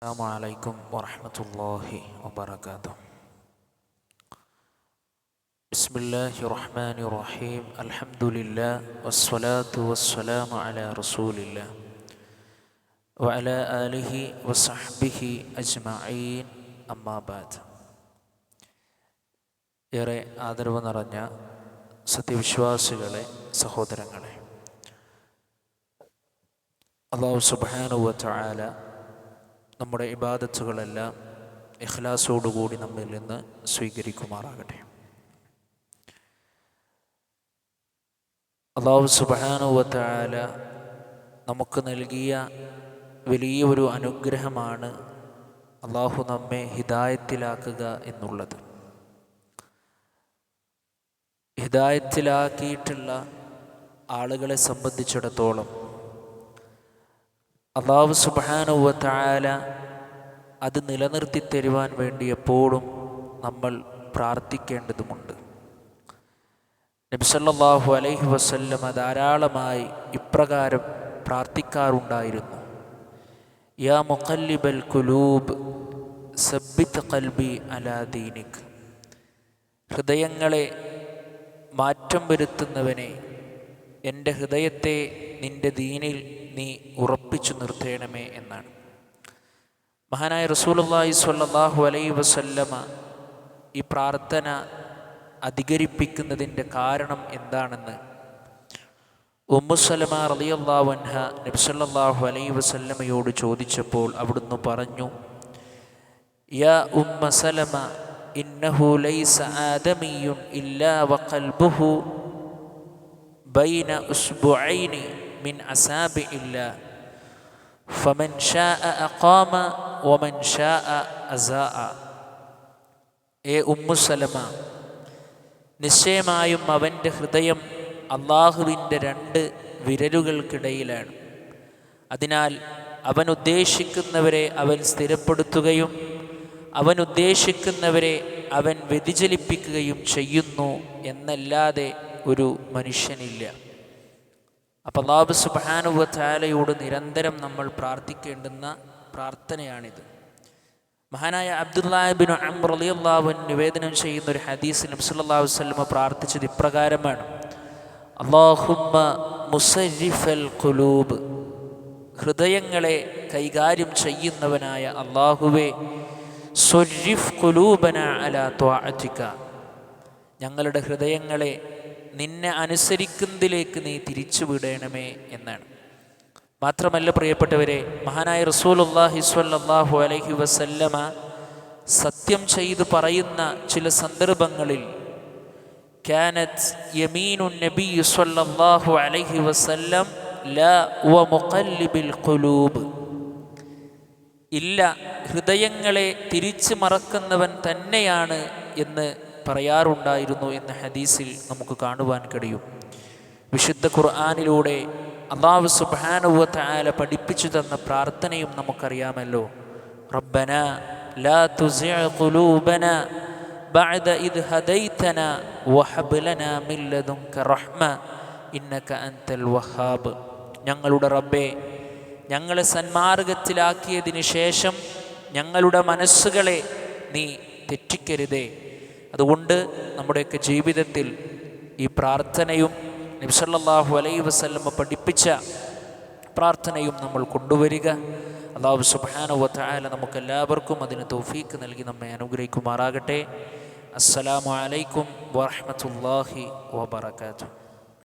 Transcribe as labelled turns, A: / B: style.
A: السلام عليكم ورحمة الله وبركاته بسم الله الرحمن الرحيم الحمد لله والصلاة والسلام على رسول الله وعلى آله وصحبه أجمعين أما بعد ഏറെ ആദരവ് നിറഞ്ഞ സത്യവിശ്വാസികളെ സഹോദരങ്ങളെ അള്ളാഹു സുബാനുവ ചായാല നമ്മുടെ ഇബാദത്തുകളെല്ലാം ഇഖ്ലാസോടുകൂടി നമ്മിൽ നിന്ന് സ്വീകരിക്കുമാറാകട്ടെ. അള്ളാഹു സുബാനുവത്തായാല നമുക്ക് നൽകിയ വലിയൊരു അനുഗ്രഹമാണ് അള്ളാഹു നമ്മെ ഹിദായത്തിലാക്കുക എന്നുള്ളത്. ഹിദായത്തിലാക്കിയിട്ടുള്ള ആളുകളെ സംബന്ധിച്ചിടത്തോളം അള്ളാഹു സുബാനുവത്തായാല അത് നിലനിർത്തി തരുവാൻ വേണ്ടി എപ്പോഴും നമ്മൾ പ്രാർത്ഥിക്കേണ്ടതുമുണ്ട്. നബ്സല്ലാഹു അലൈഹി വസല്ലമ ധാരാളമായി ഇപ്രകാരം പ്രാർത്ഥിക്കാറുണ്ടായിരുന്നു. യാ മുഖല്ലിബൽ കുലൂബ് സബ്ബിത്ത് കൽബി അലാ ദീനിക്. ഹൃദയങ്ങളെ മാറ്റം വരുത്തുന്നവനെ എന്റെ ഹൃദയത്തെ നിന്റെ ദീനിൽ നീ ഉറപ്പിച്ചു നിർത്തേണമേ എന്നാണ്. മഹാനായ റസൂലുള്ളാഹി സ്വല്ലല്ലാഹു അലൈ വസല്ലമ ഈ പ്രാർത്ഥന അധികരിപ്പിക്കുന്നതിന്റെ കാരണം എന്താണെന്ന് ഉമ്മുസലമ റളിയല്ലാഹു അൻഹ നബ്സല്ലാഹു അലൈ വസല്ലമയോട് ചോദിച്ചപ്പോൾ അവിടുന്ന് പറഞ്ഞു യാ ഉമ്മ സലമ ഇന്നഹു ലൈസ ഇല്ലാ വഖൽബുഹു ബൈന ഉസ്ബുഐനി മിൻ അസാബി ഇല്ല ഫമൻ ഷാ അഖാമ വമൻ ഷാ അസാ ഏ ഉമ്മുസലമ നിശ്ചയമായും അവന്റെ ഹൃദയം അള്ളാഹുവിന്റെ രണ്ട് വിരലുകൾക്കിടയിലാണ്. അതിനാൽ അവൻ ഉദ്ദേശിക്കുന്നവരെ അവൻ സ്ഥിരപ്പെടുത്തുകയും അവൻ ഉദ്ദേശിക്കുന്നവരെ അവൻ വ്യതിചലിപ്പിക്കുകയും ചെയ്യുന്നു എന്നല്ലാതെ ഒരു മനുഷ്യനില്ല. അപ്പോൾ അള്ളാഹു സുബാനുവ ചാലയോട് നിരന്തരം നമ്മൾ പ്രാർത്ഥിക്കേണ്ടുന്ന പ്രാർത്ഥനയാണിത്. മഹാനായ അബ്ദുല്ലാബിൻ അള്ളാഹുൻ നിവേദനം ചെയ്യുന്ന ഒരു ഹദീസ് നബ്സുല്ലാഹു വസ്ലമ പ്രാർത്ഥിച്ചത് ഇപ്രകാരമാണ്. ഖുലൂബ്. ഹൃദയങ്ങളെ കൈകാര്യം ചെയ്യുന്നവനായ അള്ളാഹുവെ സൊരിഫ് കുലൂബന അല ഞങ്ങളുടെ ഹൃദയങ്ങളെ നിന്നെ അനുസരിക്കുന്നതിലേക്ക് നീ തിരിച്ചു വിടണമേ എന്നാണ്. മാത്രമല്ല പ്രിയപ്പെട്ടവരെ മഹാനായ റസൂലുല്ലാഹി സ്വല്ലല്ലാഹു അലഹി വസല്ലമ സത്യം ചെയ്തു പറയുന്ന ചില സന്ദർഭങ്ങളിൽ യമീനു വസല്ലം വ ഇല്ല ഹൃദയങ്ങളെ തിരിച്ചു മറക്കുന്നവൻ തന്നെയാണ് എന്ന് പറയാറുണ്ടായിരുന്നു എന്ന ഹദീസിൽ നമുക്ക് കാണുവാൻ കഴിയും വിശുദ്ധ ഖുർആാനിലൂടെ അള്ളാഹു സുബാനുവത്ത ആല പഠിപ്പിച്ചു തന്ന പ്രാർത്ഥനയും നമുക്കറിയാമല്ലോ റബ്ബന ലാ ഖുലൂബന بعد إذ هديتنا وهب لنا من لدنك رحمة إنك أنت الوهاب ഞങ്ങളുടെ റബ്ബേ ഞങ്ങളെ സന്മാർഗത്തിലാക്കിയതിന് ശേഷം ഞങ്ങളുടെ മനസ്സുകളെ നീ തെറ്റിക്കരുതേ അതുകൊണ്ട് നമ്മുടെയൊക്കെ ജീവിതത്തിൽ ഈ പ്രാർത്ഥനയും നിബ്സല്ലാഹു അലൈ വസല്ലമ്മ പഠിപ്പിച്ച പ്രാർത്ഥനയും നമ്മൾ കൊണ്ടുവരിക. അള്ളാഹു സുബാനുവത്തായാല നമുക്കെല്ലാവർക്കും അതിന് തൗഫീക്ക് നൽകി നമ്മെ അനുഗ്രഹിക്കുമാറാകട്ടെ. അസ്സലാമു അലൈക്കും വറഹമത്തല്ലാഹി വബർക്കാത്തു